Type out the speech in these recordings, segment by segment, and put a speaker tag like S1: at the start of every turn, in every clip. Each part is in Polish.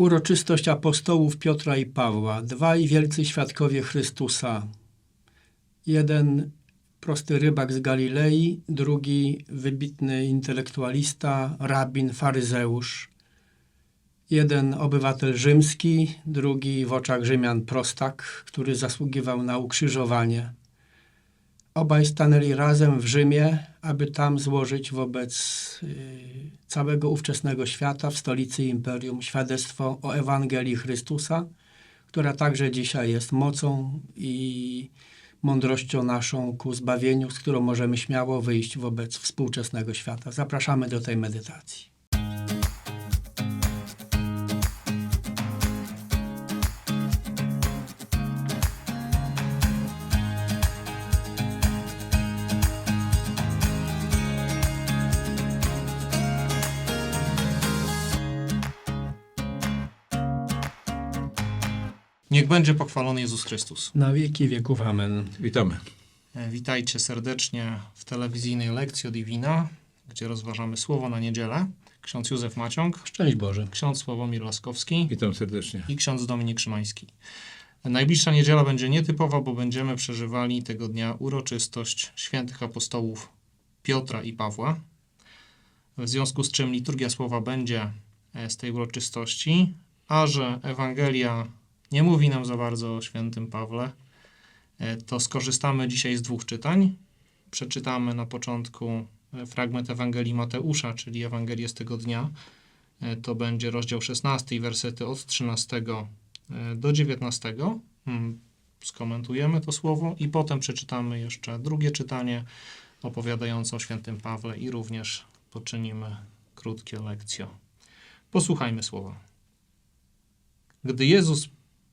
S1: Uroczystość apostołów Piotra i Pawła, dwaj wielcy świadkowie Chrystusa. Jeden prosty rybak z Galilei, drugi wybitny intelektualista, rabin, faryzeusz. Jeden obywatel rzymski, drugi w oczach Rzymian prostak, który zasługiwał na ukrzyżowanie. Obaj stanęli razem w Rzymie, aby tam złożyć wobec y, całego ówczesnego świata, w stolicy imperium, świadectwo o Ewangelii Chrystusa, która także dzisiaj jest mocą i mądrością naszą ku zbawieniu, z którą możemy śmiało wyjść wobec współczesnego świata. Zapraszamy do tej medytacji.
S2: Będzie pochwalony Jezus Chrystus.
S1: Na wieki wieków. Amen.
S3: Witamy.
S2: E, Witajcie serdecznie w telewizyjnej lekcji od Iwina, gdzie rozważamy Słowo na niedzielę. Ksiądz Józef Maciąg,
S1: Szczęść Boże.
S2: ksiądz Sławomir Laskowski
S3: Witam serdecznie.
S2: i ksiądz Dominik Szymański. Najbliższa niedziela będzie nietypowa, bo będziemy przeżywali tego dnia uroczystość świętych apostołów Piotra i Pawła. W związku z czym liturgia słowa będzie e, z tej uroczystości, a że Ewangelia nie mówi nam za bardzo o świętym Pawle, e, to skorzystamy dzisiaj z dwóch czytań. Przeczytamy na początku e, fragment Ewangelii Mateusza, czyli Ewangelię z tego dnia. E, To będzie rozdział 16, wersety od 13 e, do 19. Mm, Skomentujemy to słowo i potem przeczytamy jeszcze drugie czytanie opowiadające o świętym Pawle i również poczynimy krótkie lekcje. Posłuchajmy słowa. Gdy Jezus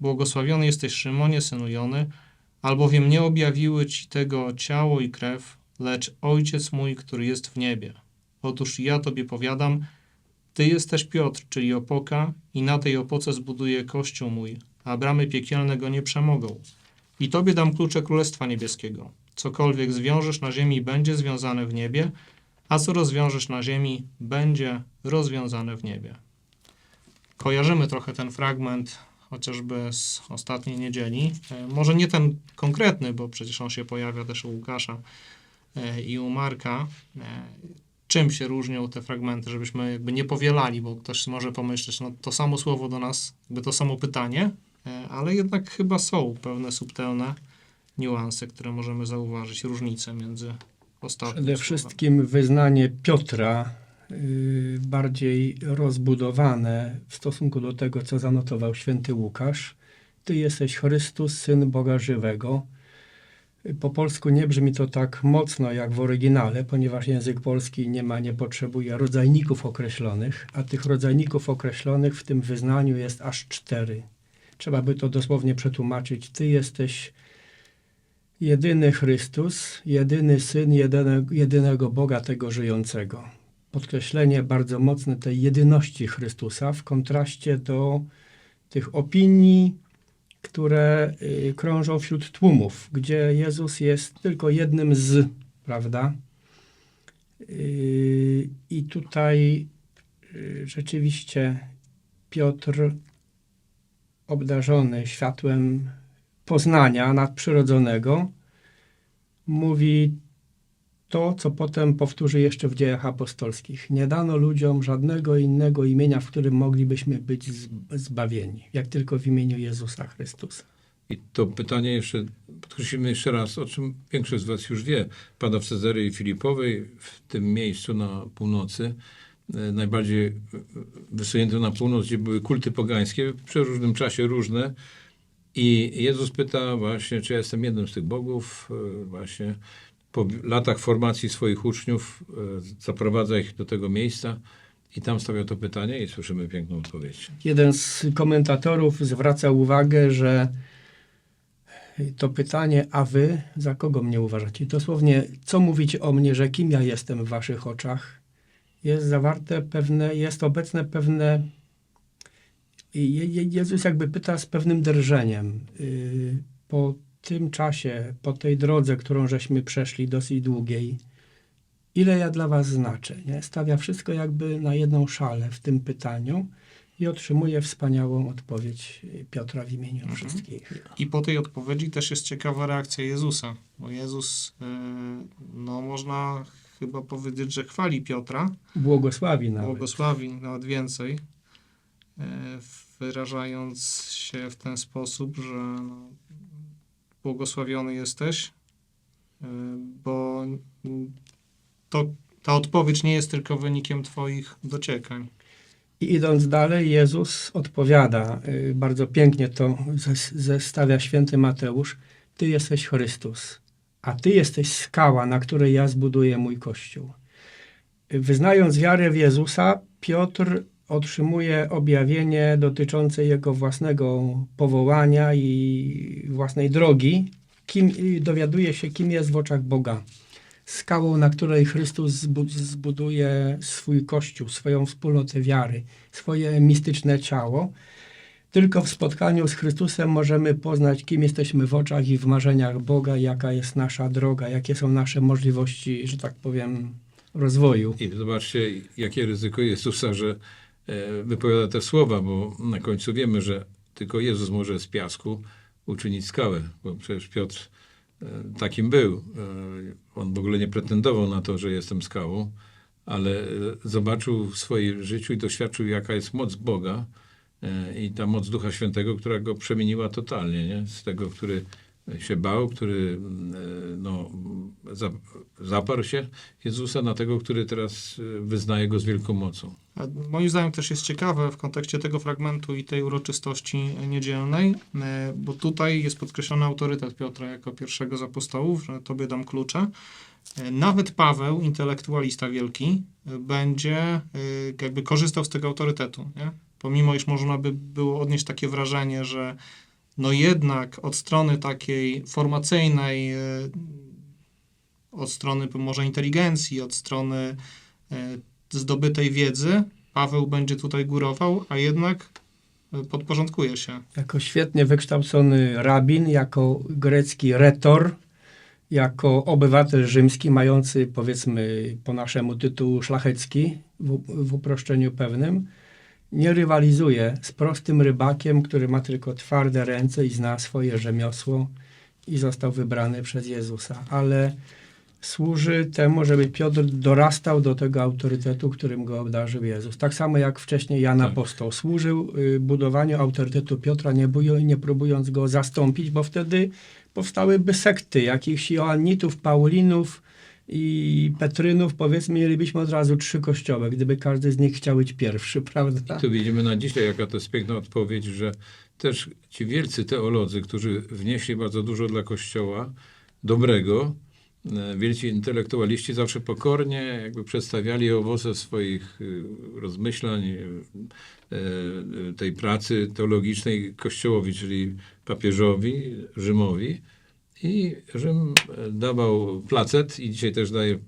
S2: Błogosławiony jesteś Szymonie, synu Jony, albowiem nie objawiły ci tego ciało i krew, lecz Ojciec mój, który jest w niebie. Otóż ja tobie powiadam, ty jesteś Piotr, czyli opoka, i na tej opoce zbuduję kościół mój, a bramy piekielne go nie przemogą. I tobie dam klucze Królestwa Niebieskiego. Cokolwiek zwiążesz na ziemi, będzie związane w niebie, a co rozwiążesz na ziemi, będzie rozwiązane w niebie. Kojarzymy trochę ten fragment chociażby z ostatniej niedzieli. E, Może nie ten konkretny, bo przecież on się pojawia też u Łukasza e, i u Marka. E, Czym się różnią te fragmenty, żebyśmy jakby nie powielali, bo ktoś może pomyśleć, no to samo słowo do nas, jakby to samo pytanie, ale jednak chyba są pewne subtelne niuanse, które możemy zauważyć, różnice między ostatnim
S1: Przede
S2: słowem.
S1: wszystkim wyznanie Piotra bardziej rozbudowane w stosunku do tego, co zanotował święty Łukasz. Ty jesteś Chrystus, Syn Boga Żywego. Y, Po polsku nie brzmi to tak mocno jak w oryginale, ponieważ język polski nie ma, nie potrzebuje rodzajników określonych, a tych rodzajników określonych w tym wyznaniu jest aż cztery. Trzeba by to dosłownie przetłumaczyć. Ty jesteś jedyny Chrystus, jedyny Syn jedynego Boga tego żyjącego. Podkreślenie bardzo mocne tej jedyności Chrystusa w kontraście do tych opinii, które y, krążą wśród tłumów, gdzie Jezus jest tylko jednym z, prawda? Y, I tutaj y, rzeczywiście Piotr, obdarzony światłem poznania nadprzyrodzonego, mówi to, co potem powtórzy jeszcze w dziejach apostolskich. Nie dano ludziom żadnego innego imienia, w którym moglibyśmy być zbawieni, jak tylko w imieniu Jezusa Chrystusa.
S3: I to pytanie jeszcze, podkreślimy jeszcze raz, o czym większość z Was już wie. Pada w Cezarei Filipowej, w tym miejscu na północy, e, najbardziej wysuniętym na północ, gdzie były kulty pogańskie, w przeróżnym czasie różne. I Jezus pyta właśnie, czy ja jestem jednym z tych bogów. E, Właśnie po latach formacji swoich uczniów e, zaprowadza ich do tego miejsca I tam stawiał to pytanie i słyszymy piękną odpowiedź.
S1: Jeden z komentatorów zwraca uwagę, że to pytanie, a wy za kogo mnie uważacie? Dosłownie, co mówicie o mnie, że kim ja jestem w waszych oczach? Jest zawarte pewne, jest obecne pewne. Jezus jakby pyta z pewnym drżeniem. Yy, Po tym czasie, po tej drodze, którą żeśmy przeszli dosyć długiej, ile ja dla was znaczę? Nie? Stawia wszystko jakby na jedną szalę w tym pytaniu i otrzymuje wspaniałą odpowiedź Piotra w imieniu
S2: Mhm.
S1: wszystkich.
S2: I po tej odpowiedzi też jest ciekawa reakcja Jezusa, bo Jezus, yy, no można chyba powiedzieć, że chwali Piotra,
S1: Błogosławi nawet.
S2: błogosławi nawet więcej, yy, wyrażając się w ten sposób, że no, błogosławiony jesteś, yy, bo to, ta odpowiedź nie jest tylko wynikiem Twoich dociekań.
S1: I idąc dalej, Jezus odpowiada, y, bardzo pięknie to zes- zestawia święty Mateusz, Ty jesteś Chrystus, a Ty jesteś skała, na której ja zbuduję mój Kościół. Wyznając wiarę w Jezusa, Piotr otrzymuje objawienie dotyczące jego własnego powołania i własnej drogi, kim, dowiaduje się, kim jest w oczach Boga. Skałą, na której Chrystus zbu- zbuduje swój Kościół, swoją wspólnotę wiary, swoje mistyczne ciało. Tylko w spotkaniu z Chrystusem możemy poznać, kim jesteśmy w oczach i w marzeniach Boga, jaka jest nasza droga, jakie są nasze możliwości, że tak powiem, rozwoju.
S3: I zobaczcie, jakie ryzyko Jezusa, że wypowiada te słowa, bo na końcu wiemy, że tylko Jezus może z piasku uczynić skałę, bo przecież Piotr e, takim był. E, On w ogóle nie pretendował na to, że jestem skałą, ale e, zobaczył w swoim życiu i doświadczył, jaka jest moc Boga e, i ta moc Ducha Świętego, która go przemieniła totalnie, nie? z tego, który się bał, który mm, e, no, za- zaparł się Jezusa na tego, który teraz e, wyznaje go z wielką mocą.
S2: A Moim zdaniem też jest ciekawe w kontekście tego fragmentu i tej uroczystości niedzielnej, e, bo tutaj jest podkreślony autorytet Piotra jako pierwszego z apostołów, że tobie dam klucze. Nawet Paweł, intelektualista wielki, będzie jakby korzystał z tego autorytetu. Nie? Pomimo, iż można by było odnieść takie wrażenie, że no jednak od strony takiej formacyjnej, e, od strony może inteligencji, od strony e, zdobytej wiedzy, Paweł będzie tutaj górował, a jednak e, podporządkuje się.
S1: Jako świetnie wykształcony rabin, jako grecki retor, jako obywatel rzymski, mający powiedzmy po naszemu tytuł szlachecki w, w uproszczeniu pewnym, nie rywalizuje z prostym rybakiem, który ma tylko twarde ręce i zna swoje rzemiosło i został wybrany przez Jezusa, ale służy temu, żeby Piotr dorastał do tego autorytetu, którym go obdarzył Jezus. Tak samo jak wcześniej Jan
S3: Tak.
S1: Apostoł służył y, budowaniu autorytetu Piotra, nie, nie próbując go zastąpić, bo wtedy powstałyby sekty jakichś Joannitów, Paulinów i Petrynów. Powiedzmy, mielibyśmy od razu trzy kościoły, gdyby każdy z nich chciał być pierwszy, prawda?
S3: Tu widzimy na dzisiaj, jaka to jest piękna odpowiedź, że też ci wielcy teolodzy, którzy wnieśli bardzo dużo dla Kościoła dobrego, e, wielcy intelektualiści zawsze pokornie jakby przedstawiali owoce swoich y, rozmyślań, y, e, tej pracy teologicznej Kościołowi, czyli papieżowi, Rzymowi. I Rzym e, dawał placet i dzisiaj też daje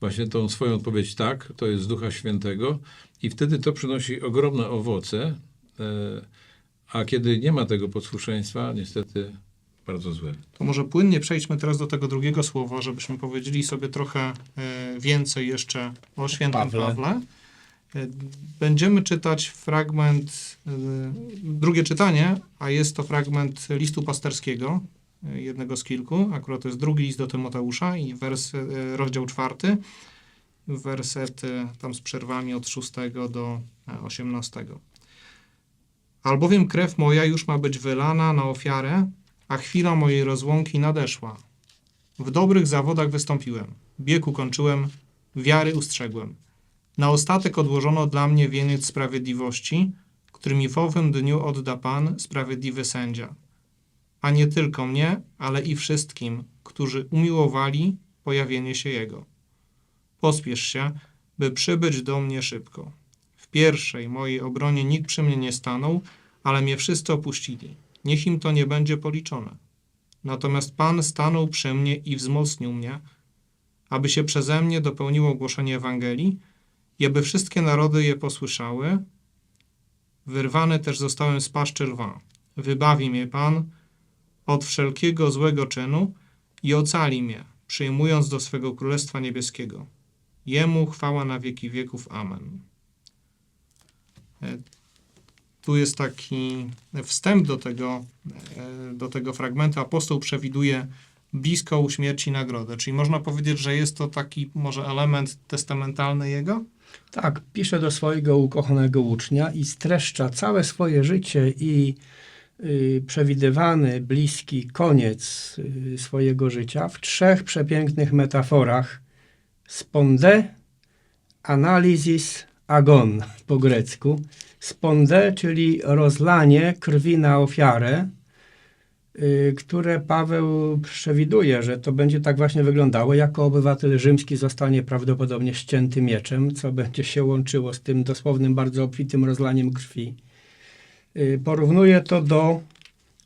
S3: właśnie tą swoją odpowiedź tak, to jest z Ducha Świętego i wtedy to przynosi ogromne owoce, e, a kiedy nie ma tego posłuszeństwa, niestety bardzo złe.
S2: To może płynnie przejdźmy teraz do tego drugiego słowa, żebyśmy powiedzieli sobie trochę e, więcej jeszcze o świętym
S1: Pawle.
S2: Pawle. Będziemy czytać fragment, drugie czytanie, a jest to fragment listu pasterskiego, jednego z kilku. Akurat to jest drugi list do Tymoteusza i wers, e, rozdział czwarty, wersety tam z przerwami od 6 do e, 18. Albowiem krew moja już ma być wylana na ofiarę, a chwila mojej rozłąki nadeszła. W dobrych zawodach wystąpiłem, bieg ukończyłem, wiary ustrzegłem. Na ostatek odłożono dla mnie wieniec sprawiedliwości, który mi w owym dniu odda Pan, sprawiedliwy sędzia. A nie tylko mnie, ale i wszystkim, którzy umiłowali pojawienie się Jego. Pospiesz się, by przybyć do mnie szybko. w pierwszej mojej obronie nikt przy mnie nie stanął, ale mnie wszyscy opuścili. Niech im to nie będzie policzone. Natomiast Pan stanął przy mnie i wzmocnił mnie, aby się przeze mnie dopełniło głoszenie Ewangelii i aby wszystkie narody je posłyszały. Wyrwany też zostałem z paszczy lwa. Wybawi mnie Pan od wszelkiego złego czynu i ocali mnie, przyjmując do swego Królestwa Niebieskiego. Jemu chwała na wieki wieków. Amen. E, Tu jest taki wstęp do tego, e, do tego fragmentu. Apostoł przewiduje bliską śmierci nagrodę. Czyli można powiedzieć, że jest to taki może element testamentalny jego?
S1: Tak, pisze do swojego ukochanego ucznia i streszcza całe swoje życie i przewidywany, bliski koniec y, swojego życia w trzech przepięknych metaforach. Sponde, analizis, agon po grecku. Sponde, czyli rozlanie krwi na ofiarę, y, które Paweł przewiduje, że to będzie tak właśnie wyglądało. Jako obywatel rzymski zostanie prawdopodobnie ścięty mieczem, co będzie się łączyło z tym dosłownym, bardzo obfitym rozlaniem krwi. Y, Porównuje to do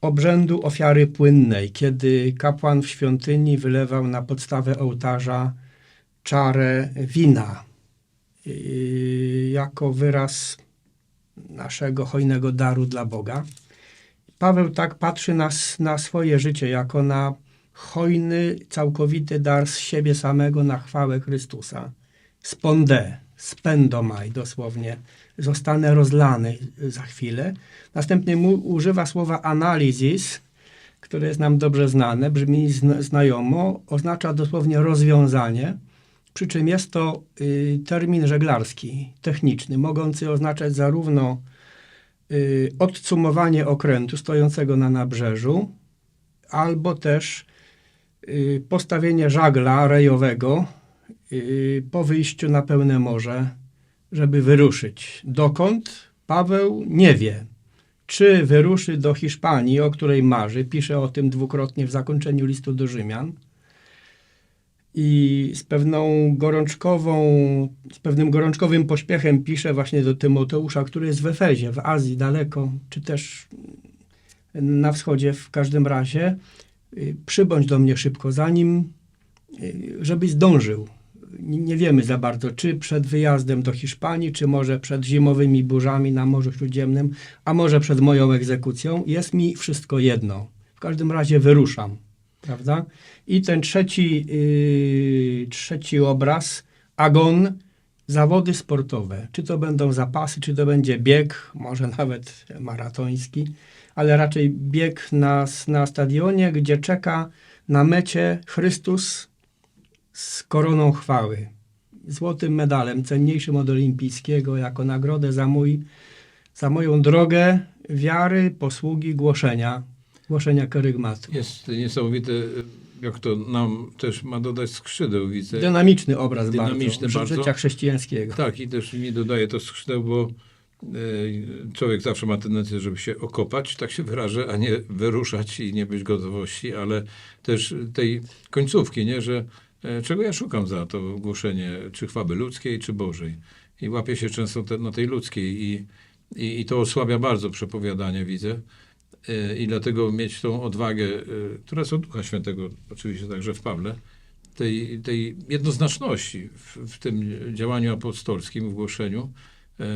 S1: obrzędu ofiary płynnej, kiedy kapłan w świątyni wylewał na podstawę ołtarza czarę wina y, jako wyraz naszego hojnego daru dla Boga. Paweł tak patrzy na, na swoje życie jako na hojny, całkowity dar z siebie samego na chwałę Chrystusa. Sponde, spendomaj dosłownie, zostanę rozlany za chwilę. Następnie mu używa słowa analizis, które jest nam dobrze znane, brzmi zna, znajomo, oznacza dosłownie rozwiązanie, przy czym jest to y, termin żeglarski, techniczny, mogący oznaczać zarówno y, okrętu stojącego na nabrzeżu, albo też y, postawienie żagla rejowego po wyjściu na pełne morze, żeby wyruszyć. Dokąd? Paweł nie wie. Czy wyruszy do Hiszpanii, o której marzy, pisze o tym dwukrotnie w zakończeniu listu do Rzymian, i z pewną gorączkową, z pewnym gorączkowym pośpiechem pisze właśnie do Tymoteusza, który jest w Efezie, w Azji daleko, czy też na wschodzie w każdym razie. y, Przybądź do mnie szybko, zanim, y, żebyś zdążył. Nie wiemy za bardzo, czy przed wyjazdem do Hiszpanii, czy może przed zimowymi burzami na Morzu Śródziemnym, a może przed moją egzekucją. Jest mi wszystko jedno. W każdym razie wyruszam, prawda? I ten trzeci, yy, trzeci obraz, agon, zawody sportowe. Czy to będą zapasy, czy to będzie bieg, może nawet maratoński, ale raczej bieg na, na stadionie, gdzie czeka na mecie Chrystus z koroną chwały. Złotym medalem, cenniejszym od olimpijskiego, jako nagrodę za, mój, za moją drogę wiary, posługi, głoszenia, głoszenia kerygmatu.
S3: Jest niesamowite, jak to nam też ma dodać skrzydeł, widzę.
S1: Dynamiczny obraz
S3: Dynamiczny
S1: bardzo,
S3: bardzo.
S1: życia chrześcijańskiego.
S3: Tak, i też mi dodaje to skrzydeł, bo e, człowiek zawsze ma tendencję, żeby się okopać, tak się wyrażę, a nie wyruszać i nie być gotowości, ale też tej końcówki, nie, że czego ja szukam za to głoszenie, czy chwały ludzkiej, czy Bożej. I łapię się często te, na tej ludzkiej i, i, i to osłabia bardzo przepowiadanie, widzę. E, I dlatego mieć tą odwagę, e, która jest od Ducha Świętego, oczywiście także w Pawle, tej, tej jednoznaczności w, w tym działaniu apostolskim, w głoszeniu, e,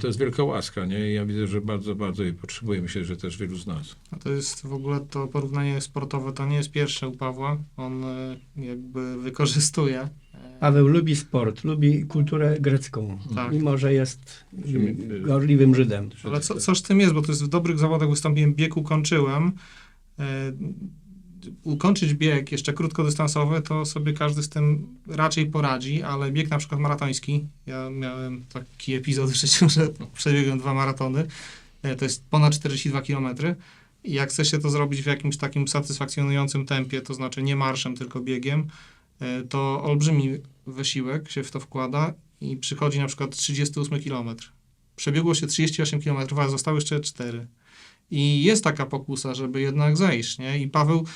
S3: to jest wielka łaska, nie? I ja widzę, że bardzo, bardzo jej potrzebuje. Myślę, że też wielu z nas.
S2: A to jest w ogóle to porównanie sportowe, to nie jest pierwsze u Pawła. On e, jakby wykorzystuje. e,
S1: Paweł lubi sport, lubi kulturę grecką,
S2: Tak.
S1: mimo że jest gorliwym Żydem.
S2: Ale co, coś w tym jest, bo to jest w dobrych zawodach wystąpiłem, bieg ukończyłem. Ukończyć bieg jeszcze krótkodystansowy, to sobie każdy z tym raczej poradzi, ale bieg na przykład maratoński, ja miałem taki epizod w życiu, że przebiegłem dwa maratony, e, to jest ponad 42 km. I jak chce się to zrobić w jakimś takim satysfakcjonującym tempie, to znaczy nie marszem, tylko biegiem, e, to olbrzymi wysiłek się w to wkłada i przychodzi na przykład 38 km. Przebiegło się 38 km, a zostały jeszcze 4. I jest taka pokusa, żeby jednak zejść, nie? I Paweł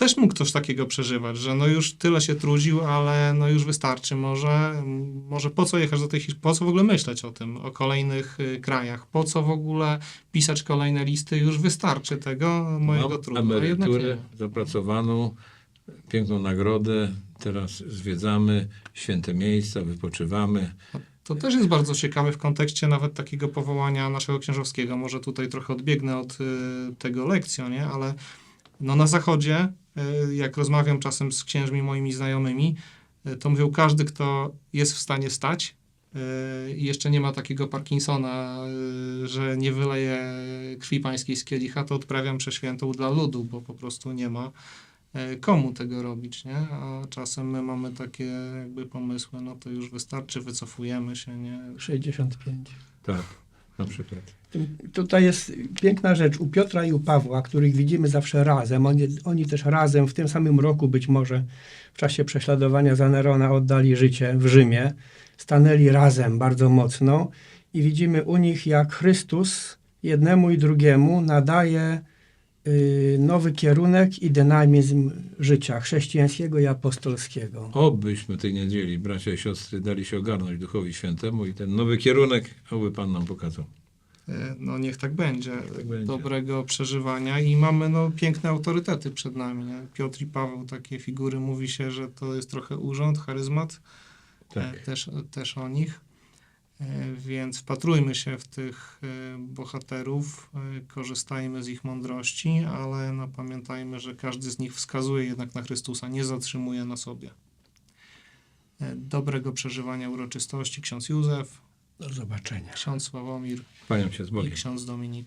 S2: też mógł coś takiego przeżywać, że no już tyle się trudził, ale no już wystarczy, może, może po co jechać do tej Hiszpanii, po co w ogóle myśleć o tym, o kolejnych y, krajach, po co w ogóle pisać kolejne listy, już wystarczy tego mojego
S3: Mam
S2: trudu,
S3: emeryturę zapracowaną, piękną nagrodę, teraz zwiedzamy święte miejsca, wypoczywamy.
S2: To też jest bardzo ciekawe w kontekście nawet takiego powołania naszego księżowskiego. Może tutaj trochę odbiegnę od y, tego lekcjo, nie? Ale no na zachodzie, jak rozmawiam czasem z księżmi moimi znajomymi, y, to mówią, każdy, kto jest w stanie stać y, i jeszcze nie ma takiego Parkinsona, że nie wyleje krwi pańskiej z kielicha, to odprawiam przeświętą dla ludu, bo po prostu nie ma e, komu tego robić, nie? A czasem my mamy takie jakby pomysły, no to już wystarczy, wycofujemy się, nie?
S1: 65.
S3: Tak, na przykład.
S1: Tutaj jest piękna rzecz u Piotra i u Pawła, których widzimy zawsze razem. Oni, oni też razem w tym samym roku być może w czasie prześladowania za Nerona oddali życie w Rzymie. Stanęli razem bardzo mocno i widzimy u nich, jak Chrystus jednemu i drugiemu nadaje nowy kierunek i dynamizm życia chrześcijańskiego i apostolskiego.
S3: Obyśmy tej niedzieli, bracia i siostry, dali się ogarnąć Duchowi Świętemu i ten nowy kierunek, oby Pan nam pokazał.
S2: E, No niech tak będzie.
S3: tak będzie.
S2: Dobrego przeżywania i mamy no, piękne autorytety przed nami. Nie? Piotr i Paweł, takie figury, mówi się, że to jest trochę urząd, charyzmat.
S3: Tak.
S2: E, też, też o nich. E, Więc wpatrujmy się w tych e, bohaterów, e, korzystajmy z ich mądrości, ale no, pamiętajmy, że każdy z nich wskazuje jednak na Chrystusa, nie zatrzymuje na sobie. Dobrego przeżywania uroczystości ksiądz Józef,
S1: Do zobaczenia.
S2: ksiądz Sławomir
S3: Kłaniam się z
S2: i
S3: Bogiem.
S2: ksiądz Dominik.